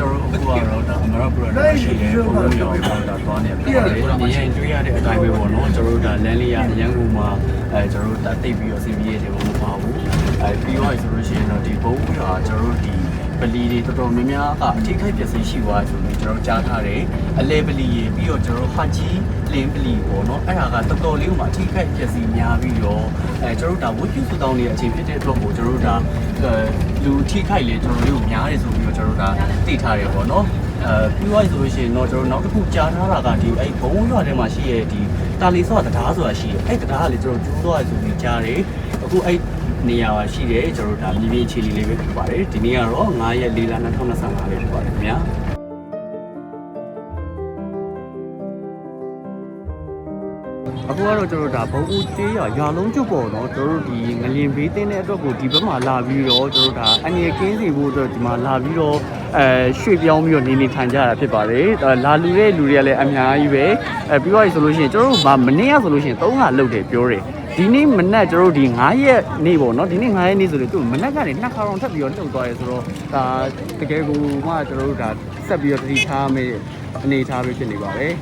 ကျွန်တော်တို့အခုကတော့ဒါအမရပရဒါရှိတဲ့ပုံပုံရောတော့ဒါသွားနေပြီ။မြင်ရင်တွေ့ရတဲ့အတိုင်းပဲပေါ့နော်ကျွန်တော်တို့ဒါလမ်းလေးရအရန်ကူမှာအဲကျွန်တော်တို့ဒါတိတ်ပြီးတော့စီးပြီးရတယ်မပါဘူး။အဲပြီးတော့ဆိုလို့ရှိရင်တော့ဒီဘုံရောကျွန်တော်တို့ဒီပလီတွေတော်တော်များများကအထိခိုက်ပျက်စီးရှိသွားဆိုပြီးကျွန်တော်ကြားထားတယ်အလဲပလီရေပြီးတော့ကျွန်တော်ဟာကြီးလင်းပလီပေါ့နော်အဲ့ဒါကတော်တော်လေးမှအထိခိုက်ပျက်စီးများပြီးတော့ အဲကျွန်တော်တို့ဒါဝတ်ပြုစုတောင်းနေတဲ့အချိန်ဖြစ်တဲ့အတွက်ကိုကျွန်တော်တို့ဒါအဲလူထိခိုက်လေကျွန်တော်တို့များတယ်ဆိုပြီးတော့ကျွန်တော်တို့ဒါသိထားတယ်ပေါ့နော်အဲပြီးသွားဆိုလို့ရှိရင်တော့ကျွန်တော်နောက်တစ်ခုကြားထားတာကဒီအဲ့ဘုံရွာထဲမှာရှိရဲ့ဒီတာလီဆော့တရားဆိုတာရှိရဲ့အဲ့တရားကလေကျွန်တော်ကျိုးသွားတယ်ဆိုပြီးကြားတယ်အခုအဲ့နေရာပါရှိတယ်ကျွန်တော်တို့ဒါမြေပြင်ခြေလီလေးပဲဖြစ်ပါတယ်ဒီနေ့ကတော့9ရက်4လ2025လေးဖြစ်ပါတယ်ခင်ဗျာ အခုကတော့ကျွန်တော်တို့ဒါဘုံဦးကျေးရွာရွာလုံးကျွတ်ပေါ်တော့ကျွန်တော်တို့ဒီငလင်ဘေးတင်းတဲ့အတွက်ကိုဒီဘက်မှာလာပြီးတော့ကျွန်တော်တို့ဒါအငြင်းကင်းစီဖို့အတွက်ဒီမှာလာပြီးတော့အဲရွှေ့ပြောင်းပြီးတော့နေနေထိုင်ကြတာဖြစ်ပါတယ်အဲလာလူတဲ့လူတွေကလည်းအများကြီးပဲအဲပြီးတော့ဆိုလို့ရှိရင်ကျွန်တော်တို့မနေ့ကဆိုလို့ရှိရင်3ခါလုတ်တယ်ပြောတယ်ဒီနေ့မနက်ကျွန်တော်တို့ဒီ9ရက်နေ့ပေါ့နော်ဒီနေ့9ရက်နေ့ဆိုတော့သူမနက်ကနေနှစ်ခါတော့ထပ်ပြီးတော့လှုပ်သွားရဲဆိုတော့ဒါတကယ်ကိုမှကျွန်တော်တို့ဒါဆက်ပြီးတော့တတိထားမယ်အနေထားပဲဖြစ်နေပါတယ်